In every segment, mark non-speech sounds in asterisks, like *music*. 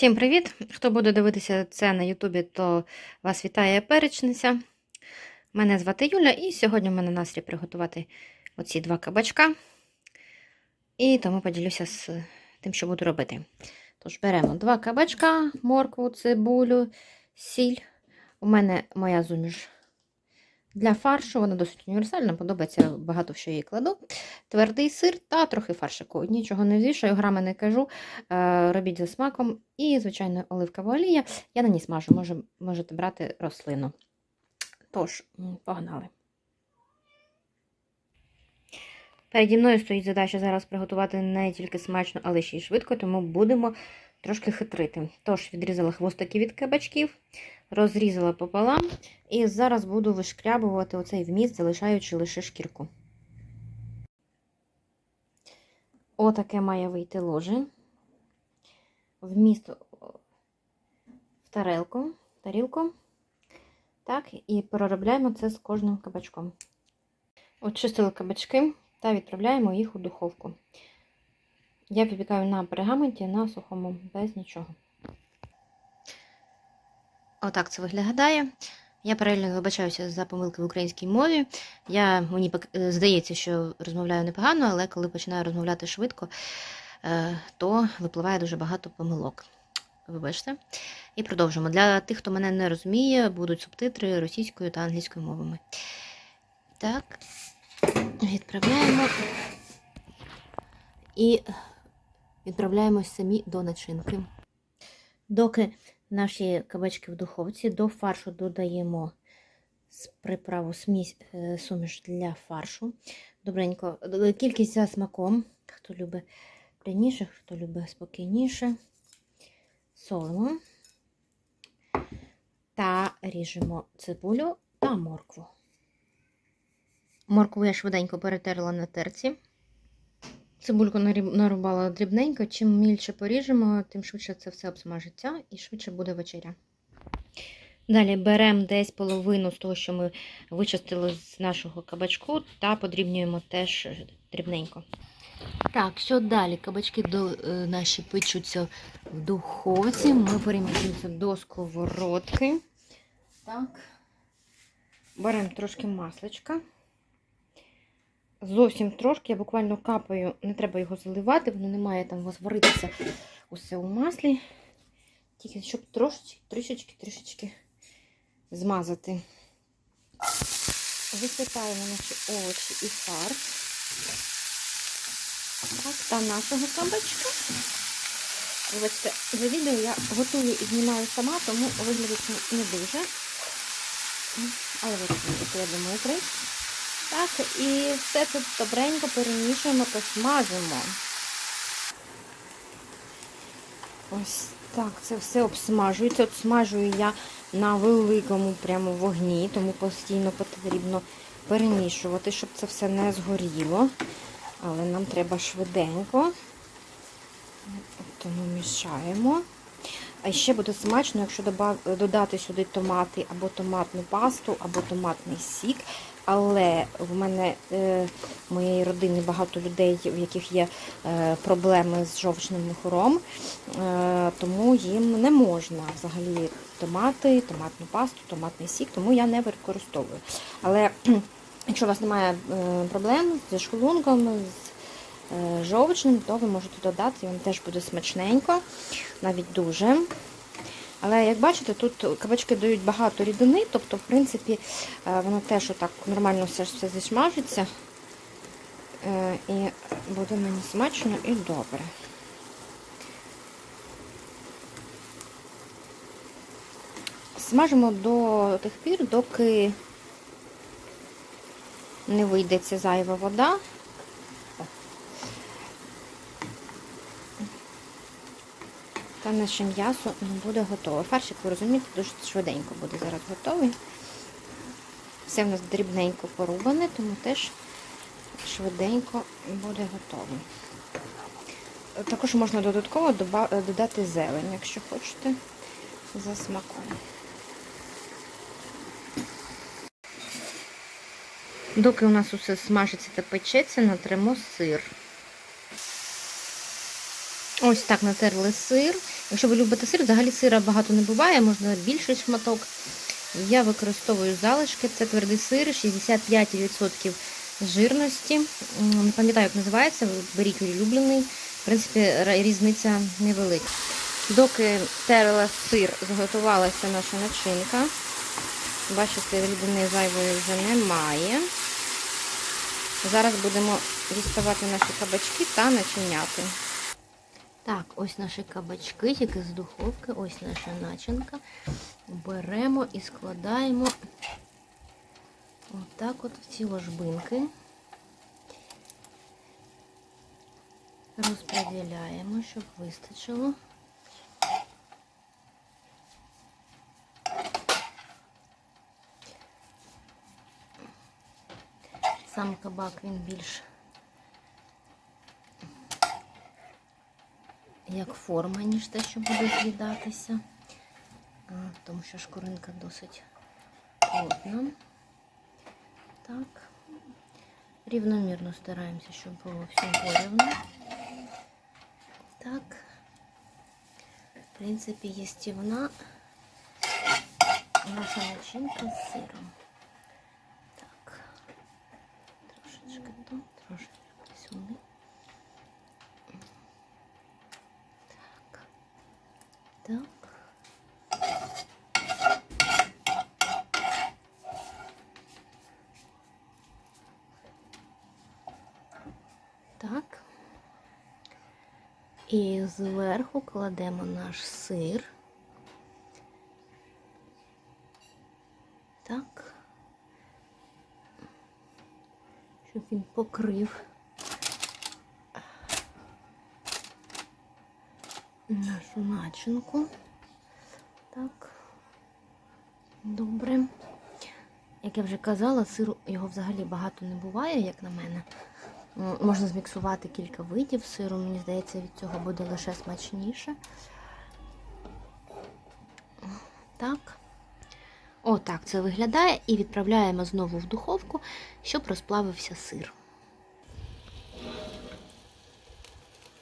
Всім привіт! Хто буде дивитися це на Ютубі, то вас вітає перечниця. Мене звати Юля, і сьогодні в мене настрій приготувати оці два кабачка. І тому поділюся з тим, що буду робити. Тож, беремо два кабачка, моркву, цибулю, сіль. У мене моя зуміш для фаршу, вона досить універсальна, подобається багато що її кладу. Твердий сир та трохи фаршику. Нічого не вішаю, грами не кажу. Е, Робіть за смаком. І, звичайно, оливкова олія. Я на ній смажу, може, можете брати рослину. Тож, погнали. Переді мною стоїть задача зараз приготувати не тільки смачно, але ще й швидко, тому будемо трошки хитрити. Тож, відрізала хвостики від кабачків, розрізала пополам, і зараз буду вишкрябувати оцей вміст, залишаючи лише шкірку. Отаке має вийти ложе. Вміст в тарелку, тарілку. Так, і переробляємо це з кожним кабачком. Очистили кабачки та відправляємо їх у духовку. Я випікаю на пергаменті, на сухому, без нічого. Отак це виглядає. Я паралельно вибачаюся за помилки в українській мові. Я, Мені е, здається, що розмовляю непогано, але коли починаю розмовляти швидко, е, то випливає дуже багато помилок. Вибачте. І продовжимо. Для тих, хто мене не розуміє, будуть субтитри російською та англійською мовами. Так, відправляємо і відправляємось самі до начинки. Доки наші кабачки в духовці, до фаршу додаємо приправу смісь, е, суміш для фаршу. Добренько, кількість за смаком. Хто любить пряніше, хто любить спокійніше. Солимо та ріжемо цибулю та моркву. Моркву я швиденько перетерла на терці. Цибульку нарубала дрібненько. Чим мільше поріжемо, тим швидше це все обсмажиться і швидше буде вечеря. Далі беремо десь половину з того, що ми вичистили з нашого кабачку, та подрібнюємо теж дрібненько. Так, що далі? Кабачки до, е, наші печуться в духовці. Ми переміщуємося до сковородки. Так. Беремо трошки масличка. Зовсім трошки, я буквально капаю, не треба його заливати, воно не має там зваритися усе у маслі. Тільки щоб трошечки, трішечки, трішечки змазати. Висипаємо наші овочі і фарш. Так, та нашого кабачка. Вибачте, за відео я готую і знімаю сама, тому виглядить не дуже. Але ви розумієте, я думаю, три. Так, і все тут добренько перемішуємо та смажимо. Ось так, це все обсмажується. От смажую я на великому прямо вогні, тому постійно потрібно перемішувати, щоб це все не згоріло. Але нам треба швиденько. Тому мішаємо. А ще буде смачно, якщо додати сюди томати або томатну пасту, або томатний сік. Але в мене е, в моєї родини багато людей, в яких є е, проблеми з жовчним мухором, е, тому їм не можна взагалі томати, томатну пасту, томатний сік, тому я не використовую. Але *clears throat* якщо у вас немає проблем зі шлунком, з жовчним, то ви можете додати, він теж буде смачненько, навіть дуже. Але, як бачите, тут кабачки дають багато рідини, тобто, в принципі, воно теж отак нормально все все зісмажиться. І буде мені смачно і добре. Смажимо до тих пір, доки не вийде ця зайва вода. Та наше м'ясо буде готове. Фаршик, ви розумієте, дуже швиденько буде зараз готовий. Все в нас дрібненько порубане, тому теж швиденько буде готовий. Також можна додатково додати зелень, якщо хочете, за смаком. Доки у нас усе смажиться та печеться, натремо сир. Ось так натерли сир. Якщо ви любите сир, взагалі сира багато не буває, можна більший шматок. Я використовую залишки, це твердий сир, 65% жирності. Не пам'ятаю, як називається, беріть улюблений. В принципі, різниця невелика. Доки терла сир, зготувалася наша начинка. Бачите, рідини зайвої вже немає. Зараз будемо діставати наші кабачки та начиняти. Так, ось наші кабачки, тільки з духовки, ось наша начинка. Беремо і складаємо отак от в ці ложбинки. Розподіляємо, щоб вистачило. Сам кабак він більш як форма, ніж те, що буде з'їдатися. А, Тому що шкуринка досить плотна. Так. Рівномірно стараємося, щоб було все порівно. Так. В принципі, їстівна наша начинка з сиром. Так. Трошечки тут, трошечки І зверху кладемо наш сир. Так. Щоб він покрив нашу начинку. Так. Добре. Як я вже казала, сиру його взагалі багато не буває, як на мене. Можна зміксувати кілька видів сиру, мені здається, від цього буде лише смачніше. Так. Отак це виглядає. І відправляємо знову в духовку, щоб розплавився сир.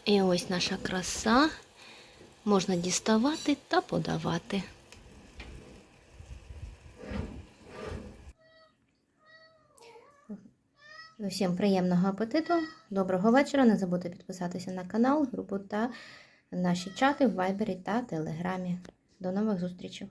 І ось наша краса. Можна діставати та подавати. Усім приємного апетиту, доброго вечора. Не забудьте підписатися на канал, групу та наші чати в Вайбері та Телеграмі. До нових зустрічей!